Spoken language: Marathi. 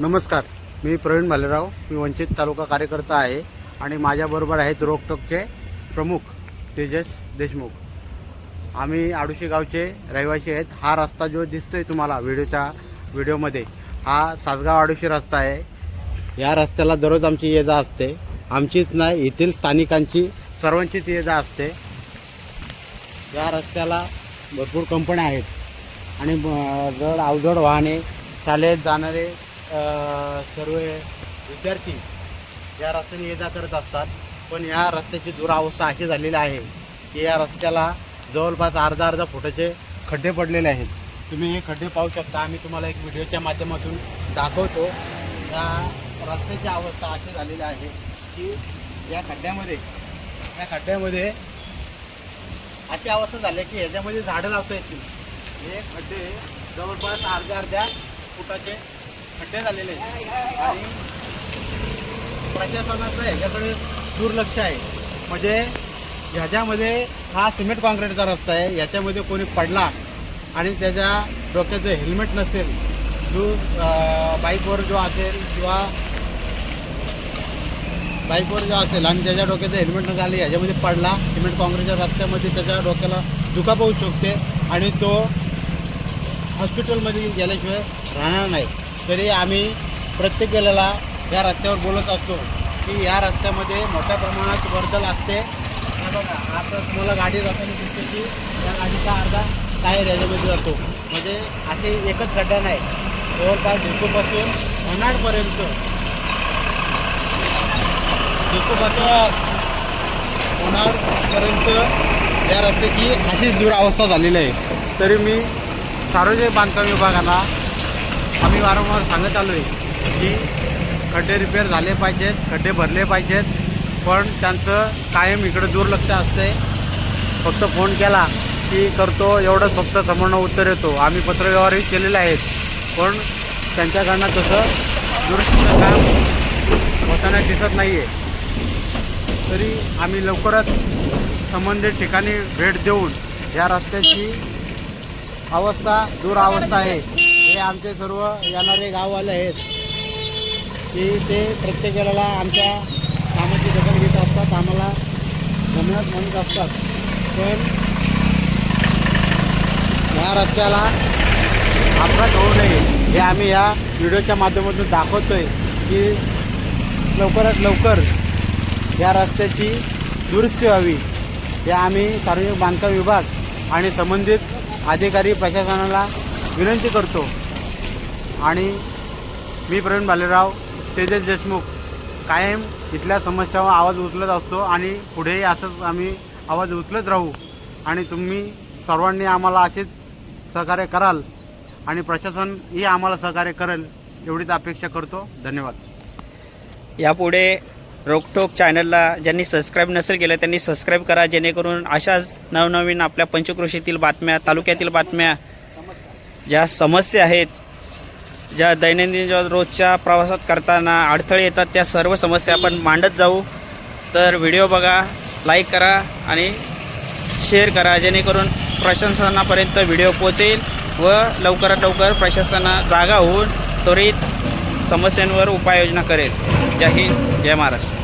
नमस्कार. मी प्रवीण भालेराव. मी वंचित तालुका कार्यकर्ता आहे आणि माझ्याबरोबर आहेत रोकटोकचे प्रमुख तेजस देशमुख. आम्ही आडुशी गावचे रहिवासी आहेत. हा रस्ता जो दिसतोय तुम्हाला व्हिडिओच्या व्हिडिओमध्ये हा सासगाव आडुशी रस्ता आहे. या रस्त्याला दररोज आमची ये जा असते. आमचीच नाही येथील स्थानिकांची सर्वांचीच ये जा असते. या रस्त्याला भरपूर कंपन्या आहेत. आणि जड अवजड वाहने शाळेत जाणारे सर्व विद्यार्थी या रस्त्याने ये जा करत असतात. पण या रस्त्याची दुरावस्था अशी झालेली आहे की या रस्त्याला जवळपास अर्धा अर्धा फुटाचे खड्डे पडलेले आहेत. तुम्ही हे खड्डे पाहू शकता. आम्ही तुम्हाला एक व्हिडिओच्या माध्यमातून दाखवतो. या रस्त्याची अवस्था अशी झालेली आहे की या खड्ड्यामध्ये या खड्ड्यामध्ये अशी अवस्था झाली आहे की ह्याच्यामध्ये झाडं लावता येतील. हे खड्डे जवळपास अर्ध्या अर्ध्या फुटाचे खड्डे झालेले आहेत. आणि प्रशासनाचं ह्याच्याकडे दुर्लक्ष आहे. म्हणजे ह्याच्यामध्ये हा सिमेंट कॉन्क्रीटचा रस्ता आहे. याच्यामध्ये कोणी पडला आणि त्याच्या डोक्याचं हेल्मेट नसेल जो बाईकवर जो असेल किंवा बाईकवर जो असेल आणि त्याच्या डोक्याचं हेल्मेट नसेल आणि ह्याच्यामध्ये पडला सिमेंट कॉन्क्रीटच्या रस्त्यामध्ये त्याच्या डोक्याला दुखा होऊ शकते आणि तो हॉस्पिटलमध्ये गेल्याशिवाय राहणार नाही. तरी आम्ही प्रत्येक वेळेला या रस्त्यावर बोलत असतो की या रस्त्यामध्ये मोठ्या प्रमाणात वर्दल असते. बघा आता तुम्हाला गाडी जाताना दिसते की या गाडीचा अर्धा टायर याच्यामध्ये जातो. म्हणजे असे एकच गड्डा नाही जवळपास ढिकोपासून होणारपर्यंत ढिकोपासून होणारपर्यंत या रस्त्याची अशीच दुरावस्था झालेली आहे. तरी मी सार्वजनिक बांधकाम विभागाला आम्ही वारंवार सांगत आलो आहे की खड्डे रिपेअर झाले पाहिजेत खड्डे भरले पाहिजेत पण त्यांचं कायम इकडं दुर्लक्ष असते फक्त फोन केला की करतो एवढंच फक्त समोरनं उत्तर येतो. आम्ही पत्रव्यवहारही केलेले आहेत पण त्यांच्याकडनं तसं दुरुस्तीचं काम होताना दिसत नाही आहे तरी आम्ही लवकरच संबंधित ठिकाणी भेट देऊन या रस्त्याची अवस्था दुरावस्था आहे. आमचे सर्व येणारे गाववाले आहेत की ते प्रत्येक वेळेला आमच्या कामाची दखल घेत असतात आम्हाला गमनात म्हणत असतात पण या रस्त्याला अपघात होऊ नये हे आम्ही या व्हिडिओच्या माध्यमातून दाखवतो आहे की लवकरात लवकर या रस्त्याची दुरुस्ती व्हावी हे आम्ही सार्वजनिक बांधकाम विभाग आणि संबंधित अधिकारी प्रशासनाला विनंती करतो. आणि मी प्रवीण भालेराव तेजस देशमुख कायम इथल्या समस्यावर आवाज उचलत असतो आणि पुढेही असंच आम्ही आवाज उचलत राहू. आणि तुम्ही सर्वांनी आम्हाला असेच सहकार्य कराल आणि प्रशासनही आम्हाला सहकार्य करेल एवढीच अपेक्षा करतो. धन्यवाद. यापुढे रोकटोक चॅनलला ज्यांनी सबस्क्राईब नसेल केलं त्यांनी सबस्क्राईब करा जेणेकरून अशाच नवनवीन आपल्या पंचकृषीतील बातम्या तालुक्यातील बातम्या ज्या समस्या आहेत ज्या दैनंदिन ज्या रोजच्या प्रवासात करताना अडथळे येतात त्या सर्व समस्या आपण मांडत जाऊ. तर व्हिडिओ बघा लाईक करा आणि शेअर करा जेणेकरून प्रशासनापर्यंत व्हिडिओ पोचेल व लवकरात लवकर प्रशासना जागा होऊन त्वरित समस्यांवर उपाययोजना करेल. जय हिंद जय महाराष्ट्र.